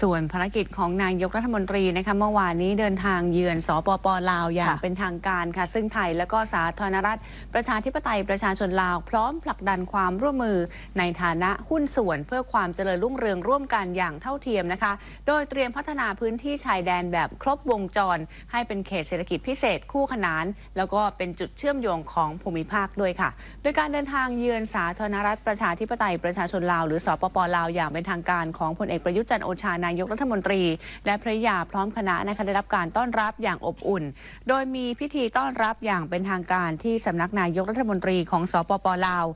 ส่วนภารกิจของนายกรัฐมนตรีนะคะเมื่อวานนี้เดินทางเยือนสปปลาวอย่างค่ะเป็นทางการค่ะ ซึ่งไทยและก็สาธารณรัฐ ประชาธิปไตยประชาชนลาว พร้อมผลักดันความร่วมมือ ในฐานะหุ้นส่วนเพื่อความเจริญรุ่งเรืองร่วมกันอย่างเท่าเทียมนะคะ โดยเตรียมพัฒนาพื้นที่ชายแดนแบบครบวงจร ให้เป็นเขตเศรษฐกิจพิเศษคู่ขนาน แล้วก็เป็นจุดเชื่อมโยงของภูมิภาคด้วยค่ะ โดยการเดินทางเยือนสาธารณรัฐประชาธิปไตยประชาชนลาว หรือสปปลาวอย่างเป็นทางการของพลเอกประยุทธ์จันทร์โอชานายกรัฐมนตรี และภระยาพร้อมคณะนะคะได้รับการต้อนรับอย่างอบอุ่น โดยมีพิธีต้อนรับอย่างเป็นทางการที่สำนักนายกรัฐมนตรีของสปปลาว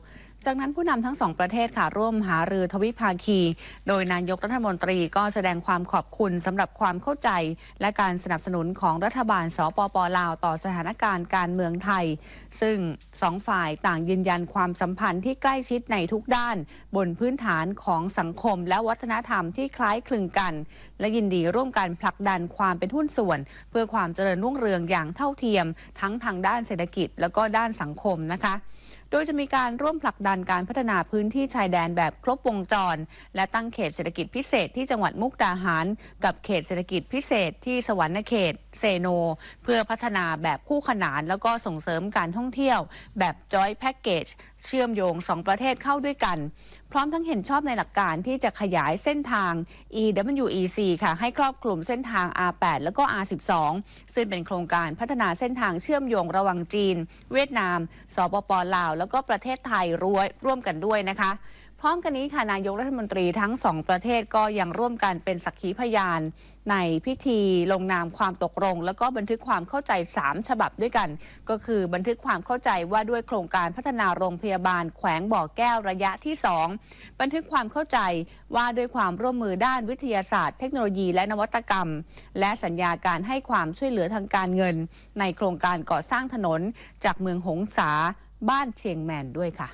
จากนั้นผู้นำทั้งสองประเทศค่ะร่วมหารือทวิภาคี โดยนายกรัฐมนตรีก็แสดงความขอบคุณสำหรับความเข้าใจ และการสนับสนุนของรัฐบาลสปปลาวต่อสถานการณ์การเมืองไทย ซึ่งสองฝ่ายต่างยืนยันความสัมพันธ์ที่ใกล้ชิดในทุกด้าน บนพื้นฐานของสังคมและวัฒนธรรมที่คล้ายคลึงกัน และยินดีร่วมกันผลักดันความเป็นหุ้นส่วน เพื่อความเจริญรุ่งเรืองอย่างเท่าเทียม ทั้งทางด้านเศรษฐกิจ แล้วก็ด้านสังคมนะคะ โดยจะมีการร่วมผลักดันการพัฒนาพื้นที่ชายแดนแบบครบวงจร และตั้งเขตเศรษฐกิจพิเศษที่จังหวัดมุกดาหาร กับเขตเศรษฐกิจพิเศษที่สวรรณเขตเซโน เพื่อพัฒนาแบบคู่ขนาน แล้วก็ส่งเสริมการท่องเที่ยว แบบจอยแพ็กเกจเชื่อมโยง 2 ประเทศเข้าด้วยกัน พร้อมทั้งเห็นชอบในหลักการที่จะขยายเส้นทาง EWEC ค่ะให้ครอบคลุมเส้นทาง R8 แล้วก็ R12 ซึ่งเป็นโครงการพัฒนาเส้นทางเชื่อมโยงระหว่างจีน เวียดนาม สปปลาว แล้วก็ประเทศไทยรวมร่วมกันด้วยนะคะ พร้อมกันนี้ค่ะนายกรัฐมนตรีทั้งสองประเทศก็ยังร่วมกันเป็นสักขีพยาน ในพิธีลงนามความตกลง แล้วก็บันทึกความเข้าใจ 3 ฉบับด้วยกัน ก็คือบันทึกความเข้าใจว่าด้วยโครงการพัฒนาโรงพยาบาลแขวงบ่อแก้วระยะที่ 2 บันทึกความเข้าใจว่าด้วยความร่วมมือด้านวิทยาศาสตร์ เทคโนโลยีและนวัตกรรม และสัญญาการให้ความช่วยเหลือทางการเงิน ในโครงการก่อสร้างถนนจากเมืองหงสาบ้านเชียงแมนด้วยค่ะ